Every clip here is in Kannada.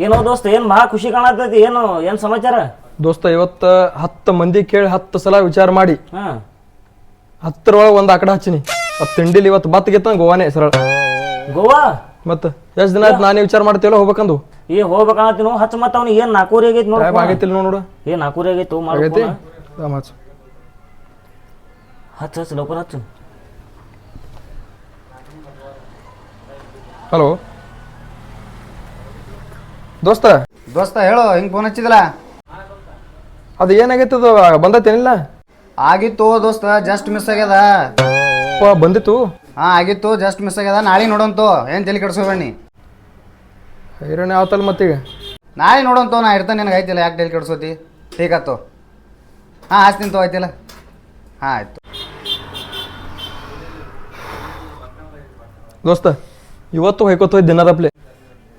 ಏನೋ ದೋಸ್ತ ಏನ್ ಮಹಾ ಖುಷಿ ಕಾಣತೈತಿ ಏನು ಏನ್ ಸಮಾಚಾರ? ದೋಸ್ತ ಇವತ್ತ ಹತ್ತು ಮಂದಿ ಕೇಳಿ ಹತ್ತು ಸಲ ವಿಚಾರ ಮಾಡಿ. ಹಾ. ಹತ್ತರೊಳಗೆ ಒಂದು ಆಕಡೆ ಹಚ್ಚಿನಿ. ಮತ್ ತಿಂಡಿಲಿ ಇವತ್ತು ಬತ್ ಗೆತ್ತ ಗೋವಾನೇ ಸರಳ. ಗೋವಾ? ಮತ್ತ ಎಷ್ಟ್ ದಿನ ಆಯ್ತು ನಾನೇ ವಿಚಾರ ಮಾಡ್ತೀವಲ್ಲ ಹೋಗ್ಬೇಕಂದು? ಏ ಹೋಗ್ಬೇಕನ್ನತ್ತೀನೋ ಹಚ್ಚ ಮತ್ತ ಅವ್ನಿಗೆ ಏನ್ ನಾಕೂರಿ ಆಗೈತಿ ನೋಡಿ ಆಗೈತಿಲ್ಲ ನೋಡು ಏ ನಾಕೂರಿ ಆಗೈತಿ ಆಗೈತಿ? ಮಾಡ್ಬೇಕು ರಾಮ್ ಹಚ್ಚು. ಹಚ್ಚ ಹಚ್ಚು. ಹಲೋ ದೋಸ್ತ? ದೋಸ್ತ ಹೇಳು ಹಿಂಗೆ ಫೋನ್ ಹಚ್ಚಿದಿಲ್ಲ ಅದು ಏನಾಗಿತ್ತು ಅದು? ಬಂದೈತೇನಿಲ್ಲ ಆಗಿತ್ತು ದೋಸ್ತ ಜಸ್ಟ್ ಮಿಸ್ ಆಗ್ಯದ. ಬಂದಿತ್ತು? ಹಾ ಆಗಿತ್ತು ಜಸ್ಟ್ ಮಿಸ್ ಆಗ್ಯದ. ನಾಳೆ ನೋಡಂತು. ಏನು ತಲೆ ಕೆಡ್ಸ್ಕೊಬೇಡಿ ಹೈರಾಣ ಆತಲ್ಲ ಮತ್ತೀಗ. ನಾಳೆ ನೋಡಂತು ನಾ ಇರ್ತಾನೆ ನಿನಗೆ ಆಯ್ತಿಲ್ಲ. ಯಾಕೆ ತಲೆ ಕೆಡ್ಸೋತಿ ಟೀಕ್ ಆತು. ಹಾಂ ಹಚ್ತೀನಿ ತೋ ಆಯ್ತಿಲ್ಲ. ಹಾಂ ಆಯ್ತು. ದೋಸ್ತ ಇವತ್ತು ಹೊಯ್ಕೋತ ದಿನದಪ್ಲೆ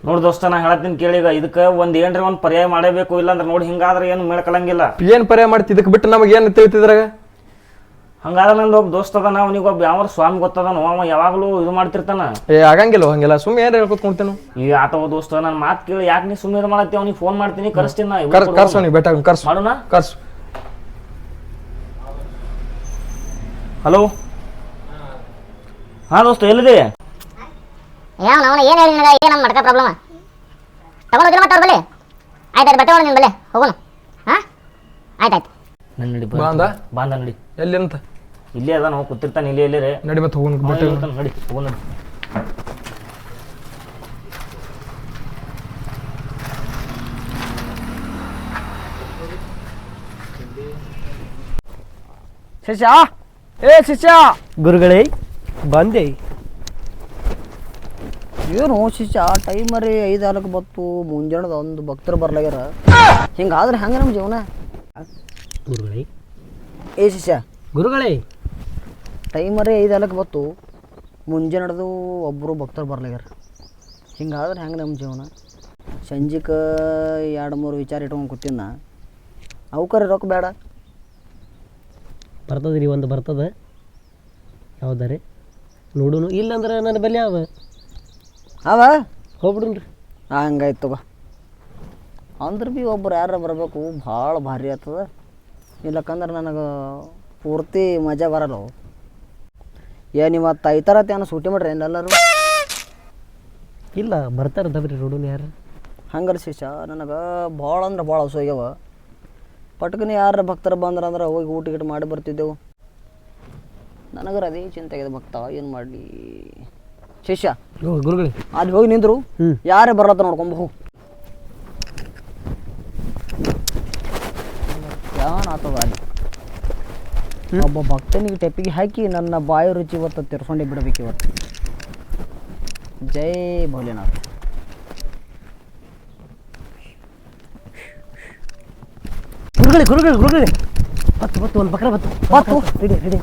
ನೋಡ್ ದೋಸ್ತ ನಾ ಹೇಳತ್ತೀನಿ ಕೇಳಿಗ ಇದಕ್ಕೆ ಒಂದು ಏನ್ರಿ ಒಂದು ಪರ್ಯಾಯ ಮಾಡಬೇಕು ಇಲ್ಲಾಂದ್ರೆ ನೋಡಿ ಹಿಂಗಾದ್ರೆ ಏನು ಮೇಳ್ಕಲಂಗಿಲ್ಲ ಏನ್ ಪರ್ಯಾಯ ಮಾಡ್ತಿ? ಇದಕ್ಕೆ ಬಿಟ್ಟು ನಮಗೆ ಏನು ತಿಳಿತಿದ್ರಾಗ? ಹಂಗಾದ್ರೆ ನಂದು ಒಬ್ಬ ದೋಸ್ತ ಅದಾನ ಅವನಿಗೆ ಒಬ್ಬ ಯಾವ ಸ್ವಾಮಿ ಗೊತ್ತದನು ಅವ ಯಾವಾಗಲೂ ಇದು ಮಾಡ್ತಿರ್ತಾನ. ಏ ಆಗಂಗಿಲ್ಲ ಹಂಗಿಲ್ಲ ಸುಮ್ಮನೆ ಏನು ಹೇಳ್ಕೊತ್ಕೊಂತೇನು ಈ ಆತವ ದೋಸ್ತ ನನ್ನ ಮಾತು ಕೇಳಿ ಯಾಕೆ ನೀ ಸುಮ್ಮನೆ ಮಾಡತ್ತಿ? ಅವ್ನಿಗೆ ಫೋನ್ ಮಾಡ್ತೀನಿ ಕರೆಸ್ತೀನಿ ನಾ ಕರ್ ಕರ್ಸು ಕರ್ಸೋನಿ ಬೆಟ್ಟ ಕರ್ಸು. ಮಾಡೋಣ? ಕರ್ಸು. ಹಲೋ? ಹಾ ದೋಸ್ತ ಎಲ್ಲಿದೆ? ಯಾವ ಅವನ ಏನು ಹೇಳಿ ನಿನಗೆ? ಏನು ನಮ್ಮ ಮಡ್ಕ ಪ್ರಾಬ್ಲಮ್ ತಗೊಂಡು ಮತ್ತೆ ಅವ್ರ ಬಲ್ಲಿ? ಆಯ್ತು ಬಟ್ಟೆ ಒಳಗೆ ನಿನ್ನ ಬಲ್ಲಿ. ಹೋಗೋಣ. ಹಾಂ? ಆಯ್ತು ಆಯ್ತು. ನನ್ನ ನಡಿ ಬಾ. ಅಂದ? ಬಾಂದ ನಡಿ. ಎಲ್ಲಿ ಅಂತ? ಇಲ್ಲೇ ಅದ ನಾವು ಕೂತಿರ್ತಾನೆ ಇಲ್ಲೇ ಇಲ್ಲೇ ರೀ. ನಡಿ ಮತ್ತೆ ಹೋಗೋಣ ಬಟ್ಟೆ ನಡಿ ಹೋಗೋಣ ನಡಿ. ಶಿಷ್ಯ? ಏ ಶಿಷ್ಯ! ಗುರುಗಳೇ ಬಂದೆ. ಏನು ಶಿಷ್ಯ? ಟೈಮರಿ ಐದು ಆಲಕ್ಕೆ ಬತ್ತು ಮುಂಜಾನದ ಒಂದು ಭಕ್ತರು ಬರ್ಲಾಗ್ಯಾರ. ಹಿಂಗಾದ್ರೆ ಹೆಂಗೆ ನಮ್ಮ ಜೀವನ? ಗುರುಗಳೇ. ಏ ಶಿಷ್ಯ. ಗುರುಗಳೇ. ಟೈಮರಿ ಐದು ಆಲಕ್ಕೆ ಬತ್ತು ಮುಂಜಾನಡ್ದು ಒಬ್ಬರು ಭಕ್ತರು ಬರ್ಲಾಗ್ಯಾರ. ಹಿಂಗಾದ್ರೆ ಹೆಂಗೆ ನಮ್ಮ ಜೀವನ? ಸಂಜೆಗೆ ಎರಡು ಮೂರು ವಿಚಾರ ಇಟ್ಕೊಂಡು ಕೂತಿನ ಅವಕರ ರೊಕ್ಕ ಬೇಡ. ಬರ್ತದ ರೀ ಒಂದು ಬರ್ತದ. ಯಾವ್ದಾರೆ? ನೋಡೋನು. ಇಲ್ಲಂದ್ರೆ ನನ್ನ ಬೆಲೆ ಅವ ಅವ? ಹೋಗ್ಬಿಡ್ರಿ. ಹಂಗಾಯ್ತು ಬಾ ಅಂದ್ರೆ ಭೀ ಒಬ್ರು ಯಾರು ಬರಬೇಕು ಭಾಳ ಭಾರಿ ಆಗ್ತದ. ಇಲ್ಲಕ್ಕಂದ್ರೆ ನನಗೆ ಪೂರ್ತಿ ಮಜಾ ಬರಲ್ಲ ಅವು. ಏನು ಇವತ್ತು ಐತಾರತ್ತೆ ಅನ್ನೋ ಸೂಟಿ ಮಾಡ್ರಿ ಎಲ್ಲರೂ? ಇಲ್ಲ ಬರ್ತಾರ ದಬ್ರಿ ರೋಡನ್ ಯಾರು. ಹಂಗಾರ ಶಿಷ್ಯ ನನಗೆ ಭಾಳ ಅಂದ್ರೆ ಭಾಳ ಹೋಗ್ಯವ ಪಟ್ಕನೆ ಯಾರ ಭಕ್ತರು ಬಂದ್ರೆ ಅಂದ್ರೆ ಹೋಗಿ ಊಟ ಗೀಟ ಮಾಡಿ ಬರ್ತಿದ್ದೆವು. ನನಗರ ಅದೇ ಚಿಂತೆ ಆಗಿದೆ ಭಕ್ತ ಏನು ಮಾಡಲಿ? ಶಿಷ್ಯ. ಗುರುಗಳಿ. ಅಲ್ಲಿ ಹೋಗಿ ನಿಂದ್ರು. ಯಾರೇ ಬರ್ಲತ್ತ ನೋಡ್ಕೊಂಬ ಹೋಗು. ಆತದ ಅಲ್ಲಿ ಒಬ್ಬ ಭಕ್ತನಿಗೆ ಟೆಪ್ಪಿಗೆ ಹಾಕಿ ನನ್ನ ಬಾಯಿ ರುಚಿ ಇವತ್ತು ತಿರ್ಸೊಂಡೆ ಬಿಡಬೇಕು ಇವತ್ತು. ಜೈ ಭೋಲೆನಾಥ್. ಗುರುಗಳೇ ಗುರುಗಳೇ ಗುರುಗಳೇ. ಬತ್ತು ಬತ್ತು ಒಂದು ಬಕ್ರ ಬತ್ತು. ಬತ್ತು. Ready ready.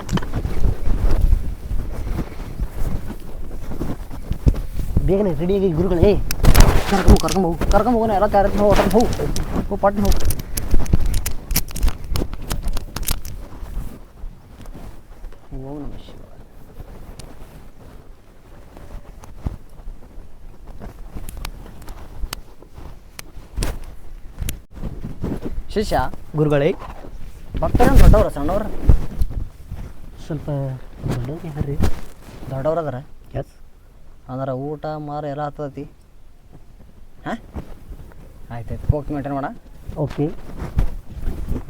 ಬೇಗನೆ ರೆಡಿಯಾಗಿ ಗುರುಗಳೇ. ಕರ್ಕೊಂಡು ಕರ್ಕೊಂಡು ಹೋಗು ಕರ್ಕೊಂಡು ಹೋಗೋಣ ಎಲ್ಲ ತಯಾರು ಹೋಗಿ ಕರ್ಕೊಂಡು ಹೋಗು. ಹೋಗು ಪಟ್ನ ಹೋಗು. ಓಂ ನಮ ಶಿವಾಯ. ಶಿಷ್ಯ ಗುರುಗಳೇ. ಭಕ್ತರೇನು ದೊಡ್ಡವ್ರ ಸಣ್ಣವ್ರ? ಸ್ವಲ್ಪ ದೊಡ್ಡವ್ರು ಯಾರ್ರಿ? ದೊಡ್ಡವ್ರ ಅದಾರ ಊಟ ಮಾರ ಎಲ್ಲ ಹತ್ತತಿ ಹಾಂ? ಆಯ್ತಾಯ್ತು ಓಕೆ ಮೇಂಟೈನ್ ಮಾಡ. ಓಕೆ.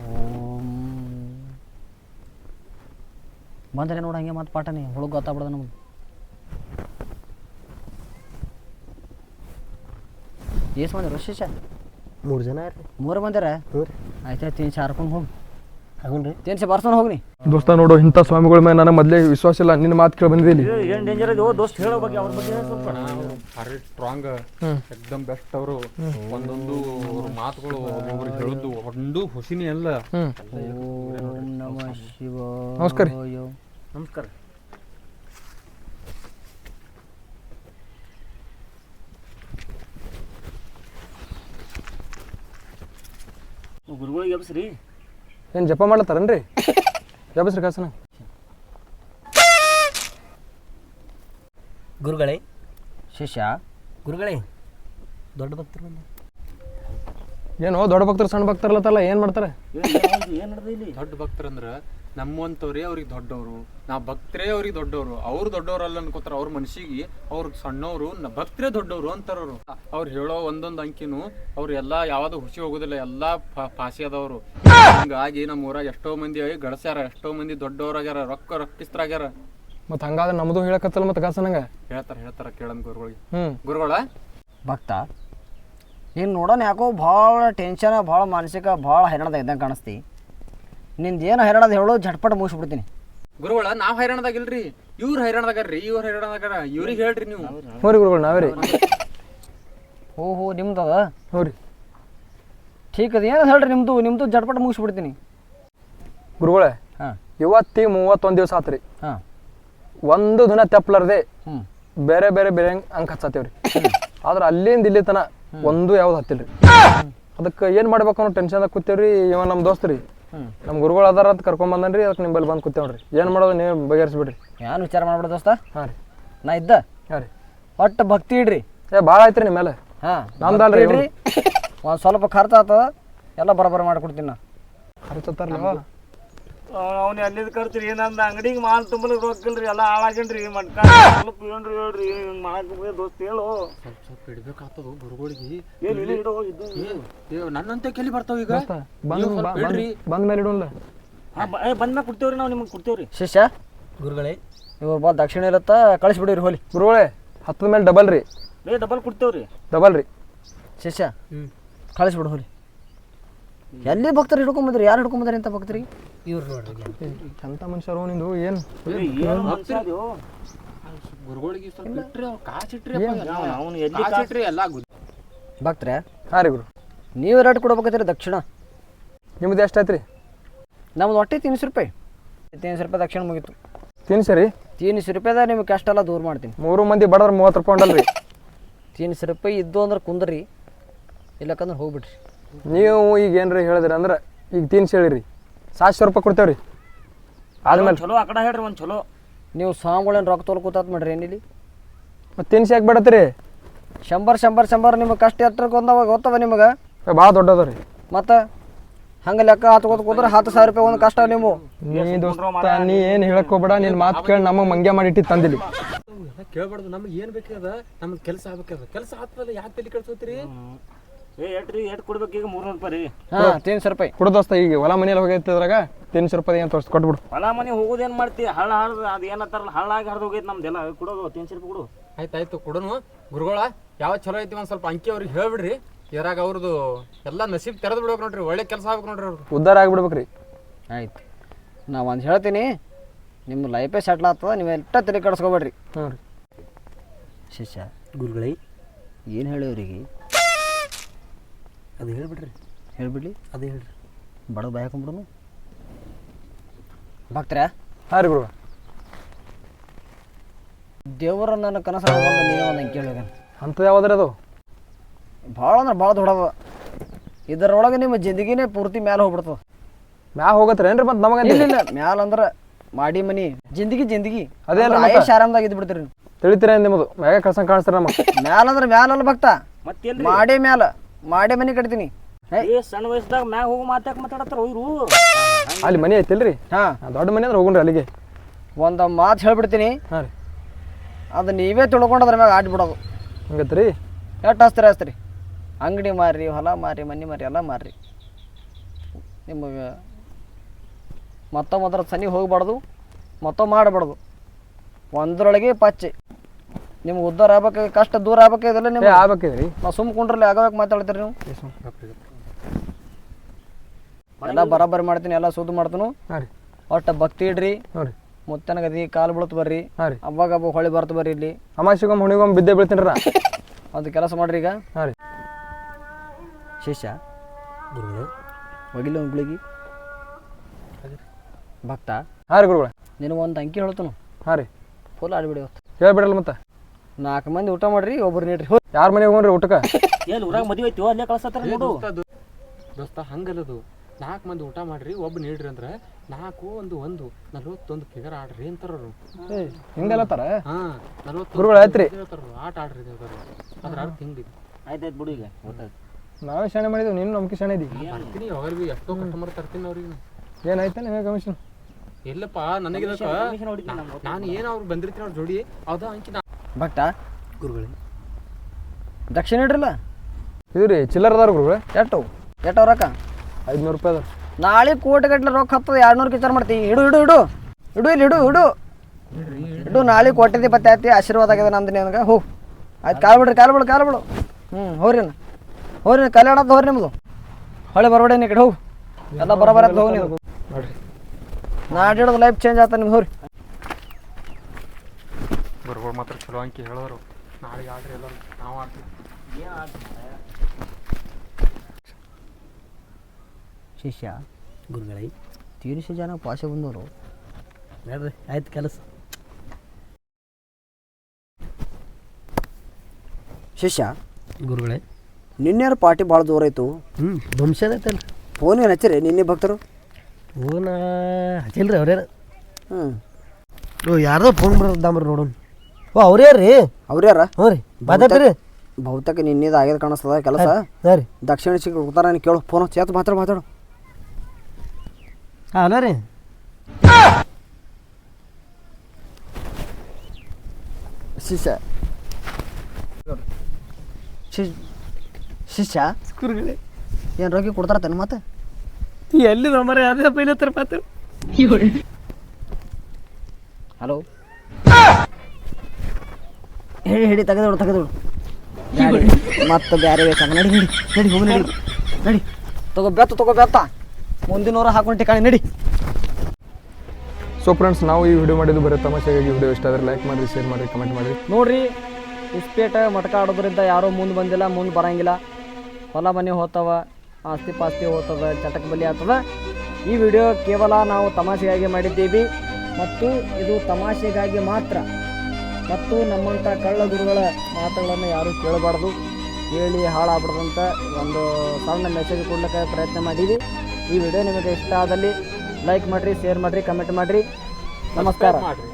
ಓಂ. ಬಂದರೆ ನೋಡಿ ಹಂಗೆ ಮತ್ತೆ ಪಾಠನೇ ಹುಡುಗ ಗೊತ್ತಾಗ್ಬಿಡ್ದ ನಮ್ಗೆ. ಎಷ್ಟು ಮಂದಿರ ವಿಶೇಷ ಮೂರು ಜನ ರೀ. ಮೂರು ಬಂದಿರ ಹ್ಞೂ ರೀ ಆಯ್ತಾಯ್ತು ತಿನ್ಸಿ ಹಾರ್ಕೊಂಡು ಹೋಗಿ. ಹೌನ್ರಿ ತಿನ್ಸಿ ಬರ್ಸ್ಕೊಂಡು ಹೋಗ್ನಿ. ದೋಸ್ತ ನೋಡು ಇಂಥ ಸ್ವಾಮಿಗಳ ಮೇಲೆ ನನಗೆ ಮೊದಲೇ ವಿಶ್ವಾಸ ಇಲ್ಲ. ನಿನ್ನ ಮಾತು ಕೇಳಿ ಬಂದಿದ್ದೀನಿ. ಇಲ್ಲಿ ಏನ್ ಡೇಂಜರ್ ಇದೆ? ದೋಸ್ತ್ ಹೇಳೋ ಬಗ್ಗೆ ಅವ್ರ ಬಗ್ಗೆ ಸ್ವಲ್ಪ ಭಾರಿ ಸ್ಟ್ರಾಂಗ್ ಎಕ್ದಮ್ ಬೆಸ್ಟ್ ಅವರು. ಒಂದೊಂದು ಅವ್ರ ಮಾತುಗಳು ಒಬ್ಬೊಬ್ರು ಹೇಳೋದು ಒಂದು ಹುಸಿನಿ ಅಲ್ಲ ನಮ ಶಿವ ನಮಸ್ಕಾರ. ನಮಸ್ಕಾರ ಗುರುಗಳಿಗೆ ಎಬ್ಸ್ರಿ. ಏನು ಜಪ ಮಾಡ್ಲತ್ತಾರನ್ರಿ? ಜಪಸ್ರಿ ಕಾಸನ ಗುರುಗಳೇ. ಶಿಷ್ಯ. ಗುರುಗಳೇ ದೊಡ್ಡ ಭಕ್ತರು ಬಂದ ಏನೋ ದೊಡ್ಡ ಭಕ್ತರು ಸಣ್ಣ ಭಕ್ತರ್ಲತ್ತಲ್ಲ ಏನ್ ಮಾಡ್ತಾರೆ? ಏನ್ ನಡ್ದು ಇಲ್ಲಿ? ದೊಡ್ಡ ಭಕ್ತರಂದ್ರ ನಮ್ಮಂತವ್ರೇ ಅವ್ರಿಗೆ ದೊಡ್ಡವರು ನಾ ಭಕ್ತರೇ ಅವ್ರಿಗೆ ದೊಡ್ಡವರು. ಅವ್ರು ದೊಡ್ಡವರಲ್ಲ ಅನ್ಕೋತಾರ ಅವ್ರ ಮನ್ಸಿಗೆ ಅವ್ರ ಸಣ್ಣವರು ಭಕ್ತರೇ ದೊಡ್ಡವರು ಅಂತಾರವ್ರು ಅವ್ರು. ಹೇಳೋ ಒಂದೊಂದು ಅಂಕಿನೂ ಅವ್ರು ಎಲ್ಲಾ ಯಾವ್ದು ಹುಸಿ ಹೋಗೋದಿಲ್ಲ ಎಲ್ಲಾ ಪಾಸಿ ಫಾಸಿ ಹಂಗಾಗಿ ಹಿಂಗಾಗಿ ನಮ್ಮ ಊರಾಗ ಎಷ್ಟೋ ಮಂದಿ ಗಳಸ್ಯಾರ ಎಷ್ಟೋ ಮಂದಿ ದೊಡ್ಡವ್ರಾಗ್ಯಾರ ರೊಕ್ಕ ರೊಕ್ಕಿಸ್ತ್ರಾಗ್ಯಾರ. ಮತ್ ಹಂಗಾದ್ರೆ ನಮ್ದು ಹೇಳಕತ್ತಲ್ಲ ಮತ್ತೆ ಕಾಸನಂಗ ಹೇಳ್ತಾರ ಹೇಳ್ತಾರ ಕೇಳನ್ ಗುರುಗಳಿಗೆ ಹ್ಮ್. ಗುರುಗಳ? ಭಕ್ತ ನೀನು ನೋಡೋಣ ಯಾಕೋ ಭಾಳ ಟೆನ್ಷನ್ ಭಾಳ ಮಾನಸಿಕ ಭಾಳ ಹೈರಾಣದ ಇದ್ದಂಗೆ ಕಾಣಿಸ್ತಿ. ನಿಂದು ಏನು ಹೈರಾಣದ ಹೇಳೋ ಝಟ್ಪಟ್ ಮುಗಿಸ್ಬಿಡ್ತೀನಿ. ಗುರುಗಳ ನಾವ್ ಹೈರಾಣದಾಗಿಲ್ರಿ. ಇವ್ರು ಹೈರಾಣದಾಗಾರ್ರಿ ಇವ್ರು ಹೈರಾಣದಾಗಾರ. ಇವ್ರಿಗೆ ಹೇಳ್ರಿ ನೀವು. ಹ್ಞೂ ರೀ ಗುರುಗಳು ನಾವೇ ರೀ. ಓಹೋ ನಿಮ್ದು ಅದ? ಹ್ಞೂ ರೀ. ಠೀಕ್ ಅದ ಏನು ಹೇಳ್ರಿ ನಿಮ್ಮದು ನಿಮ್ಮದು ಝಟ್ಪಟ್ ಮುಗಿಸ್ಬಿಡ್ತೀನಿ. ಗುರುಗಳೇ ಹಾಂ. ಇವತ್ತಿ ಮೂವತ್ತೊಂದು ದಿವಸ ಆತ್ರಿ. ಹಾಂ. ಒಂದು ದಿನ ತೆಪ್ಪಲಾರ್ದೆ ಹ್ಞೂ. ಬೇರೆ ಬೇರೆ ಬೇರೆ ಅಂಕ ಹಚ್ಚತ್ತೇವ್ರಿ. ಆದ್ರೆ ಅಲ್ಲಿಂದ ಇಲ್ಲಿ ತನಕ ಒಂದು ಯಾವ್ದು ಹತ್ತಿಲ್ರಿ. ಅದಕ್ಕೆ ಏನು ಮಾಡ್ಬೇಕು ಅನ್ನೋ ಟೆನ್ಷನ್ದಾಗ ಕೂತೇವ್ರಿ ಇವ ನಮ್ಮ ದೋಸ್ತ್ ರೀ ಹ್ಮ್. ನಮ್ಮ ಗುರುಗಳು ಅದಾರ ಅಂತ ಕರ್ಕೊಂಡ್ ಬಂದನ್ರಿ ಅದಕ್ಕೆ ನಿಂಬಲ್ಲಿ ಬಂದು ಕೂತೇವ್ರಿ. ಏನ್ ಮಾಡೋದು ನೀವು ಬಗೆಹರಿಸ್ಬಿಡ್ರಿ. ಏನು ವಿಚಾರ ಮಾಡ್ಬಿಡ ದೋಸ್ತ? ಹಾಂ ರೀ. ನಾ ಇದ್ದ? ಹಾಂ ರೀ. ಒಟ್ಟು ಭಕ್ತಿ ಇಡ್ರಿ. ಏ ಭಾಳ ಐತ್ರಿ ನಿಮ್ಮ ಮೇಲೆ. ಹಾಂ ನಮ್ದಲ್ರಿ ಇಡ್ರಿ. ಒಂದು ಸ್ವಲ್ಪ ಖರ್ಚು ಆತದ ಎಲ್ಲ ಬರೋಬ್ಬರ ಮಾಡ್ಕೊಡ್ತೀನಿ ನಾ. ಅವ್ನು ಎಲ್ಲಿದ್ ಕರ್ತೀರಿ ಏನಂದ? ಅಂಗಡಿಗೆ ಮಾಲ್ ತುಂಬಲಿಕ್ಕೆ ರೊಕ್ಕಿಲ್ರಿ ಎಲ್ಲ ಹಾಳಾಗಿನ್ರಿ ಮಟ್ಕ ಸ್ವಲ್ಪ ಏನ್ರಿ ಹೇಳ್ರಿ ಹಿಂಗ್ ಮಾಡಕ್ ಹೋಗಿ ದೋಸ್ತ್ ಹೇಳು. ಸ್ವಲ್ಪ ಸ್ವಲ್ಪ ಇಡ್ಬೇಕಾಗ್ತದ ಗುರುಗಳಿಗೆ. ಏನ್ ಇಲ್ಲಿ ಇಡೋ ಇದ್ದು ನನ್ನಂತೆ ಕೆಲಿ ಬರ್ತಾವ ಈಗ? ಬಂದ್ ಇಡ್ರಿ. ಬಂದ ಮೇಲೆ ಇಡೋಲ್ಲ ಬಂದ್ಮ್ಯಾಗ ಕೊಡ್ತೇವ್ರಿ ನಾವು ನಿಮ್ಗೆ ಕೊಡ್ತೇವ್ರಿ. ಶಿಷ್ಯ ಗುರುಗಳೇ. ನೀವು ಬಾ ದಕ್ಷಿಣ ಇರತ್ತ ಕಳಿಸ್ಬಿಡಿರಿ ಹೋಲಿ. ಗುರುಗಳೇ ಹತ್ತದ ಮೇಲೆ ಡಬಲ್ ರೀ. ಏ ಡಬಲ್ ಕೊಡ್ತೇವ್ರಿ. ಡಬಲ್ ರೀ. ಶಿಷ್ಯ ಕಳಿಸ್ಬಿಡು ಹೋಲಿ. ಎಲ್ಲಿ ಭಕ್ತರು ಹಿಡ್ಕೊಂಬಂದ್ರಿ ಯಾರು ಹಿಡ್ಕೊಂಬಂದ್ರಿ ಅಂತ ಭಕ್ತರಿ ಇವ್ರು ನೋಡ್ರಿ ಎಂತ ಮನುಷ್ಯರು ನಿಂದು? ಏನು? ಗುರುಗಳಿಗೆ ಸ್ವಲ್ಪ ಇಟ್ರಿ ಅವ್ರು ಕಾಸು ಇಟ್ರಿ ಎಲ್ಲಿ. ಕಾಸು ಇಟ್ರಿ ಎಲ್ಲ ಭಕ್ತರೆ ಹಾಂ ರೀ ಗುರು. ನೀವು ರೇಟ್ ಕೊಡ್ಬೇಕತ್ತೀರಿ ದಕ್ಷಿಣ. ನಿಮ್ದು ಎಷ್ಟು ಆಯ್ತು ರೀ ನಮ್ದು ಒಟ್ಟೆ ತೀನ್ಸ್ ರೂಪಾಯಿ. ತೀನ್ಸ್ ರೂಪಾಯಿ ದಕ್ಷಿಣ ಮುಗೀತು. ತಿನ್ಸಿ ರೀ? ತೀನ್ಸ್ ರೂಪಾಯಿದಾಗ ನಿಮ್ಗೆ ಕಷ್ಟ ಎಲ್ಲ ದೂರ ಮಾಡ್ತೀನಿ. ಮೂರು ಮಂದಿ ಬಡದ್ರ ಮೂವತ್ತು ರೂಪಾಯಿ ಉಂಡಲ್ರಿ. ತೀನ್ಸ್ ರೂಪಾಯಿ ಇದ್ದು ಅಂದ್ರೆ ಕುಂದ್ರಿ ಇಲ್ಲಕಂದ್ರೆ ಹೋಗ್ಬಿಡ್ರಿ. ನೀವು ಈಗ ಏನ್ರಿ ಹೇಳಿದ್ರಿ ಅಂದ್ರೆ ಈಗ ತಿನ್ಸಿ ಹೇಳಿರಿ ಸಾತ್ ರೂಪಾಯಿ ಕೊಡ್ತೇವ್ರಿ. ಆದ್ಮೇಲೆ ಚಲೋ ಆ ಕಡೆ ಹೇಳ್ರಿ ಒಂದ್ ಚಲೋ. ನೀವು ಸ್ವಾಮಿಗಳೇನು ರೊಕ್ಕ ತೊಗೊಳ್ ಕೂತಾತ್ ಮಾಡ್ರಿ ಏನಿಲ್ಲಿ ಮತ್ತೆ ತಿನ್ಸಿ ಯಾಕೆ ಬೇಡತ್ರಿ. ಶಂಬರ್ ಶಂಬರ್ ಶಂಬರ್ ನಿಮ್ಗೆ ಕಷ್ಟ ಎತ್ತರಕ್ಕೆ ಒಂದವ ಗೊತ್ತವ ನಿಮಗೆ? ಭಾಳ ದೊಡ್ಡದ ರೀ ಮತ್ತು? ಹಂಗೆ ಲೆಕ್ಕ ಹತ್ಕೋತ ಕೂತ್ರೆ ಹತ್ತು ಸಾವಿರ ರೂಪಾಯಿ ಒಂದು ಕಷ್ಟ ನೀವು ನೀ ದೋಸ್ತ ನೀ ಏನು ಹೇಳಕ್ ಹೋಗ್ಬೇಡ ನೀನ್ ಮಾತು ಕೇಳಿ ನಮಗೆ ಮಂಗ್ಯ ಮಾಡಿಟ್ಟಿ ತಂದಿಲ್ಲಿ ಎಲ್ಲ ಕೇಳ್ಬಾರ್ದು ನಮ್ಗೆ ಏನು ಬೇಕದ ನಮ್ಗೆ ಕೆಲಸ ಆಗ್ಬೇಕದ ಕೆಲಸ ಆದ್ಮೇಲೆ ಯಾಕೆ ತಲೆ ಕೆಡ್ಸೋತೀರಿ ಕೊಡ್ಬೇಕು ಈಗ? ಮೂರ್ನೂರು ರೂಪಾಯಿ ರೀ. ಹಾಂ ತೀನ್ಸ್ ರೂಪಾಯಿ. ಕೊಡು ದೋಸ್ತ ಈಗ ಹೊಲ ಮನೇಲಿ ಹೋಗೈತಿದ್ರಾಗ ತಿನ್ಸಿ ರೂಪಾಯಿ ಏನು ತೋರಿಸಿ ಕೊಟ್ಬಿಡು. ಹೊಲ ಮನೆ ಹೋಗೋದೇನ್ ಮಾಡ್ತಿ? ಹಳ್ಳ ಹಳ್ಳ ಅದ ಏನತ್ತಾರಲ್ಲ ಹಳ್ಳಾಗಿ ಹರಿದು ಹೋಗೈತಿ ನಮ್ದೆಲ್ಲ ಕೊಡೋದು ತಿನ್ಸಿ ರೂಪಾಯಿ ಕೊಡು. ಆಯ್ತಾಯ್ತು ಕೊಡೋನು. ಗುರುಗಳ ಯಾವ ಚಲೋ ಐತಿ ಒಂದ್ ಸ್ವಲ್ಪ ಅಂಕಿ ಅವ್ರಿಗೆ ಹೇಳ್ಬಿಡ್ರಿ. ಇದ್ರಾಗ ಅವ್ರದ್ದು ಎಲ್ಲ ನಸೀಬ್ ತೆರೆದು ಬಿಡ್ಬೇಕು ನೋಡ್ರಿ ಒಳ್ಳೆ ಕೆಲಸ ಆಗ್ಬೇಕು ನೋಡ್ರಿ ಅವ್ರು ಉದ್ಧಾರ ಆಗ್ಬಿಡ್ಬೇಕ್ರಿ. ಆಯ್ತು. ನಾ ಒಂದು ಹೇಳ್ತೀನಿ ನಿಮ್ಮ ಲೈಫೇ ಸೆಟ್ಲ್ ಆಗ್ತದ ನೀವು ಎಷ್ಟ ತಲೆ ಕಡಿಸ್ಕೊಬೇಡ್ರಿ. ಹ್ಞೂ ರೀ. ಶಿಷ್ಯ ಗುರುಗಳೇ ಏನು ಹೇಳಿ ಅವ್ರಿಗೆ ಅದು ಹೇಳ್ಬಿಡ್ರಿ. ಹೇಳ್ಬಿಡ್ಲಿ. ಅದು ಹೇಳ್ರಿ. ಬಡ ಬಾಯ್ ಹಾಕೊಂಡ್ಬಿಡುನು. ಭಕ್ತರ? ಹಾಂ ರೀ ಗುರು. ದೇವರ ನನ್ನ ಕನಸು ಬಂದ ನೀನು ಒಂದು ಅಂಕಿ ಹೇಳಿ ಅಂಥದ್ದು ಯಾವ್ದ್ರಿ ಅದು? ಭಾಳ ಅಂದ್ರೆ ಭಾಳ ದೊಡ್ಡವ ಇದರೊಳಗೆ ನಿಮ್ಮ ಜಿಂದಗಿನೇ ಪೂರ್ತಿ ಮ್ಯಾಲೆ ಹೋಗ್ಬಿಡ್ತದ. ಮ್ಯಾ ಹೋಗತ್ರೇನ್ರಿ ಮತ್ತೆ ನಮಗೆ ಇಲ್ಲ ಇಲ್ಲ ಮ್ಯಾಲ ಅಂದ್ರೆ ಮಾಡಿ ಮನಿ ಜಿಂದಗಿ ಜಿಂದಗಿ. ಅದೇ ಅಂದ್ರೆ ಮತ್ತೆ? ಆಯುಷ್ ಆರಾಮದಾಗ ಇದ್ದು ಬಿಡ್ತೀರಿ ತಿಳಿತೀರೇನು ತಿಳಿತೀರ ನಿಮ್ಮದು? ಮ್ಯಾಗ ಕಳ್ಸಂಗ್ ಕಾಣಿಸ್ತಾರ ನಮಗೆ. ಮ್ಯಾಲ ಅಂದ್ರೆ ಮ್ಯಾಲ ಅಲ್ಲ ಭಕ್ತ ಮತ್ತೇನ್ರಿ ಮಾಡಿ ಮ್ಯಾಲ. ಮಾಡೇ ಮನೆ ಕಟ್ತೀನಿ. ಏ ಸಣ್ಣ ವಯಸ್ಸದಾಗ ಮ್ಯಾಗ ಹೋಗಿ ಮಾತಾಕ ಮಾತಾಡತ್ತಾರ ಇವ್ರು? ಅಲ್ಲಿ ಮನೆ ಐತಿಲ್ರಿ? ಹಾಂ. ದೊಡ್ಡ ಮನೆ ಅಂದ್ರೆ ಹೋಗ್ರಿ ಅಲ್ಲಿಗೆ. ಒಂದು ಮಾತು ಹೇಳ್ಬಿಡ್ತೀನಿ. ಹಾಂ ರೀ. ಅದು ನೀವೇ ತಿಳ್ಕೊಂಡು ಅದ್ರ ಮ್ಯಾಗ ಆಡ್ಬಿಡೋದು. ಹಂಗತ್ರಿ? ಎಷ್ಟು ಹಚ್ತೀರಿ ಹಚ್ತೀರಿ ಅಂಗಡಿ ಮಾರಿ ಹೊಲ ಮಾರಿ ಮನೆ ಮಾರಿ ಎಲ್ಲ ಮಾರಿ ನಿಮಗೆ ಮತ್ತೊಮ್ಮೆ ಮೊದಲ ಸನಿ ಹೋಗ್ಬಾರ್ದು ಮತ್ತೊಮ್ಮೆ ಮಾಡಬಾರ್ದು. ಒಂದರೊಳಗೆ ಪಚ್ಚೆ. ನಿಮ್ಗೆ ಉದ್ದಾರ ಆಗ್ಬೇಕು? ಕಷ್ಟ ದೂರ ಆಗ್ಬೇಕಾಗಿದೆಲ್ಲ ನಿಮ್ಗೆ? ಆಗ್ಬೇಕಿದ್ರಿ ನಾವು ಸುಮ್ ಕುಂಡ್ರಲ್ಲಿ ಆಗಬೇಕು ಮಾತಾಡ್ತೀರಿ ನೀವು? ಎಲ್ಲ ಬರಾಬರಿ ಮಾಡ್ತೀನಿ ಎಲ್ಲ ಸೂದು ಮಾಡ್ತೀನಿ. ಹಾಂ ರೀ. ಒಟ್ಟು ಭಕ್ತಿ ಇಡ್ರಿ. ಹ್ಞೂ ರೀ. ಮುತ್ತನ ಗದಿ ಕಾಲು ಬೀಳ್ತು ಬರ್ರಿ. ಹಾಂ ರೀ. ಅವಾಗ ಅವಾಗ ಹೊಳಿ ಬರ್ತು ಬರ್ರಿ ಇಲ್ಲಿ. ಅಮಾಸಿಗೊಮ್ಮೆ ಹುಣಿಗೊಮ್ಮೆ ಬಿದ್ದೆ ಬೀಳ್ತೀನಿ ಒಂದು ಅದು ಕೆಲಸ ಮಾಡ್ರಿ ಈಗ. ಹಾಂ ರೀ. ಶಿಷ್ಯ ಒಂದು ಗುಳಿಗಿ ಭಕ್ತ. ಹಾಂ ರೀ ಗುರುಗಳ. ನಿನಗೆ ಒಂದು ಅಂಕಿ ಹೇಳ್ತನು. ಹಾಂ ರೀ. ಫುಲ್ ಆಡ್ಬಿಡಿ ಇವತ್ತು. ಹೇಳ್ಬಿಡಲ್ಲ ಮತ್ತೆ? ನಾಲ್ಕು ಮಂದಿ ಊಟ ಮಾಡ್ರಿ ಒಬ್ರು ನೀಡ್ರಿ. ಯಾರ ಮನೆಗೆ ಹೋಗ್ರಿ ಊಟಕ್ಕೆ? ಎಲ್ಲಿ ಊರಾಗ ಮದುವೆ ಐತಿ ಅಲ್ಲೇ ಕಳ್ಸತ್ತಾರ ನೋಡು. ದೋಸ್ತ ಅದು- ಹಂಗಲ್ಲದು. ನಾಲ್ಕು ಮಂದಿ ಊಟ ಮಾಡ್ರಿ ಒಬ್ಬ ನೀಡ್ರಿ ಅಂದ್ರೆ ನಾಲ್ಕು ಒಂದು ಒಂದು ನಲ್ವತ್ತೊಂದು ಫಿಗರ್ ಆಡ್ರಿ ಅಂತಾರ ಅವರು. ಏ ತರ ಹಾ ನಲ್ವತ್ತು ಗುರುಗಳು ಆಯ್ತ್ರಿ ಆಟ ಆಡ್ರಿ ದೇವ್ರು. ಅದ್ರ ಅರ್ಥ ಹಿಂಗಿದೆ ಆಯ್ತಾಯ್ತು ಬಿಡು ಈಗ. ಗೊತ್ತಾಯ್ತು ನಾವೇ ಶಾಣೆ ಮಾಡಿದ್ವಿ ನೀನು ನಂಬಿಕೆ ಶಾಣೆ ಇದೀವಿ ಬರ್ತೀನಿ ಯಾವಾಗ ಭೀ ಎಷ್ಟೋ ಕಸ್ಟಮರ್ ತರ್ತೀನಿ ಅವ್ರಿಗೆ. ಏನಾಯ್ತಾ ನಿಮಗೆ ಕಮಿಷನ್ ಇಲ್ಲಪ್ಪ ನನಗೆ ನಾನು ಏನು ಅವ್ರು ಬಂದಿರ್ತೀನಿ ಅವ್ರ ಜೋಡಿ ಅದ ಅಂಕಿ ನಾ ಭಕ್ತ? ಗುರುಗಳೇ. ದಕ್ಷಿಣ ಇಡ್ರಲ್ಲ? ಇದು ಚಿಲ್ಲರ್ ಅದಾರ ಗುರುಗಳೇ. ಎಟ್ಟು ಎಟ್ಟು ರೊಕ್ಕ? ಐದುನೂರು ರೂಪಾಯಿ ಅದ ನಾಳೆ ಕೋಟಿ ಗಟ್ಟಲೆ ರೊಕ್ಕ ಹತ್ತದ ಎರಡು ನೂರು ವಿಚಾರ ಮಾಡ್ತಿ. ಇಡು ಇಡು ಇಡು. ಇಡು ಇಲ್ಲಿ ಇಡು ಇಡು. ಇಡು ನಾಳೆ ಕೋಟಿದಿ ಪತ್ತೆ ಆಯ್ತಿ ಆಶೀರ್ವಾದ ಆಗ್ಯದ ನಮ್ದು ನಿನಗೆ. ಹೋ. ಆಯ್ತು ಕಾಲು ಬಿಡ್ರಿ ಕಾಲು ಬಿಡು ಕಾಲು ಬಿಡು. ಹ್ಞೂ ಹೋರಿ ಹೋರಿ ಕಲ್ಯಾಣದ ಹೋರಿ ನಿಮ್ಮದು ಹೊಳೆ ಬರಬೇಡ ನೀ ಕಡೆ ಹೋಗು ಎಲ್ಲ ಬರೋಬರ ಹೋಗಿ ನೀವು. ನೋಡ್ರಿ. ಹಿಡಿದು ಲೈಫ್ ಚೇಂಜ್ ಆತ ನಿಮ್ದು ಹೋರಿ. ಮಾತ್ರ ಚಲೋ ಅಂಕಿ ಹೇಳೋರು. ನಾಳೆಗೆ ಆಡ್ರಿ ಎಲ್ಲ ನಾವು ಆಡ್ತೀವಿ. ಶಿಷ್ಯ ಗುರುಗಳೈ. ತೀರಿಸಿ ಜನ ಪಾಶೆ ಬಂದವರು. ನೋಡ್ರಿ ಆಯ್ತು ಕೆಲಸ. ಶಿಷ್ಯ ಗುರುಗಳೇ. ನಿನ್ನೆ ಪಾರ್ಟಿ ಭಾಳ ದೂರ ಆಯಿತು? ಹ್ಞೂ ಧ್ವಂಸನ ಐತಲ್ಲ ಫೋನ್ ಏನು ಹಚ್ಚಿರಿ ನಿನ್ನೆ ಭಕ್ತರು? ಫೋನ್ ಹಚ್ಚಿಲ್ರಿ ಅವ್ರ್ಯಾರ? ಹ್ಞೂ ಓ ಯಾರ್ದೋ ಫೋನ್ ಬರೋದಾಮ್ರಿ ನೋಡೋಣ ಓ ಅವ್ರ್ಯಾರ ರೀ ಅವ್ರ್ಯಾರ ಹ್ಞೂ ರೀ. ಮಾತಾಡ್ತೀರಿ ಬಹುತೇಕ ನಿನ್ನೆದು ಆಗ್ಯದ ಕಾಣಿಸ್ತದ ಕೆಲಸ. ಸರಿ ರೀ ದಕ್ಷಿಣ ಸಿಕ್ಕ ಉತ್ತರ ಕೇಳು. ಫೋನ್ ಚೇತ್ ಮಾತಾಡು ಮಾತಾಡು. ಹಲೋ ಅಲ್ಲ ರೀ. ಶಿಷ್ಯ. ಶಿಶ್ ಶಿಷ್ಯ? ಗುರುಗಳೇ ಏನು ರೋಗಿ ಕೊಡ್ತಾರ ತನ್ನ ಮತ್ತೆ? ಎಲ್ಲಿ ಮರ ಅದೇ ಬೈಲತ್ತಾರ ಮಾತು. ಮಾತಾಡು ಹಲೋ ಹೇಳಿ ಹೇಳಿ ತೆಗೆದೋಡು ತೆಗೆದೋಡು ಮತ್ತೆ ಬೇರೆ ಬೇಕಾಗ ನಡಿ ನಡಿ ನಡಿ ಹೋಗಿ ನಡಿ ನಡಿ. ತಗೋ ಬೆತ್ತ ತಗೋ ಬೆತ್ತ. ಮುಂದಿನವರ ಹಾಕೊಂಡು ಟಿಕಾಣಿ ನಡಿ. ಸೊ ಫ್ರೆಂಡ್ಸ್ ನಾವು ಈ ವಿಡಿಯೋ ಮಾಡಿದ್ದು ಬರೀ ತಮಾಷೆಗಾಗಿ. ವಿಡಿಯೋ ಇಷ್ಟ ಆದರೆ ಲೈಕ್ ಮಾಡಿ ಶೇರ್ ಮಾಡಿ ಕಮೆಂಟ್ ಮಾಡಿರಿ. ನೋಡ್ರಿ ಇಸ್ಪೇಟ ಮಟಕ ಆಡೋದ್ರಿಂದ ಯಾರೂ ಮುಂದೆ ಬಂದಿಲ್ಲ ಮುಂದೆ ಬರಂಗಿಲ್ಲ. ಹೊಲ ಮನೆ ಹೋಗ್ತಾವ ಆಸ್ತಿ ಪಾಸ್ತಿ ಹೋಗ್ತದ ಚಟಕ ಬಲಿ ಆಗ್ತದ. ಈ ವಿಡಿಯೋ ಕೇವಲ ನಾವು ತಮಾಷೆಗಾಗಿ ಮಾಡಿದ್ದೀವಿ. ಮತ್ತು ಇದು ತಮಾಷೆಗಾಗಿ ಮಾತ್ರ. ಮತ್ತು ನಮ್ಮಂಥ ಕಳ್ಳ ಗುರುಗಳ ಮಾತುಗಳನ್ನು ಯಾರೂ ಕೇಳಬಾರ್ದು. ಕೇಳಿ ಹಾಳಾಗ್ಬಿಡ್ದಂತ ಒಂದು ಸಣ್ಣ ಮೆಸೇಜ್ ಕೊಡ್ಲಿಕ್ಕೆ ಪ್ರಯತ್ನ ಮಾಡೀವಿ ಈ ವಿಡಿಯೋ ನಿಮಗೆ ಇಷ್ಟ ಆದಲ್ಲಿ ಲೈಕ್ ಮಾಡಿರಿ ಶೇರ್ ಮಾಡಿರಿ ಕಮೆಂಟ್ ಮಾಡಿರಿ. ನಮಸ್ಕಾರ. ಮಾಡ್ರಿ.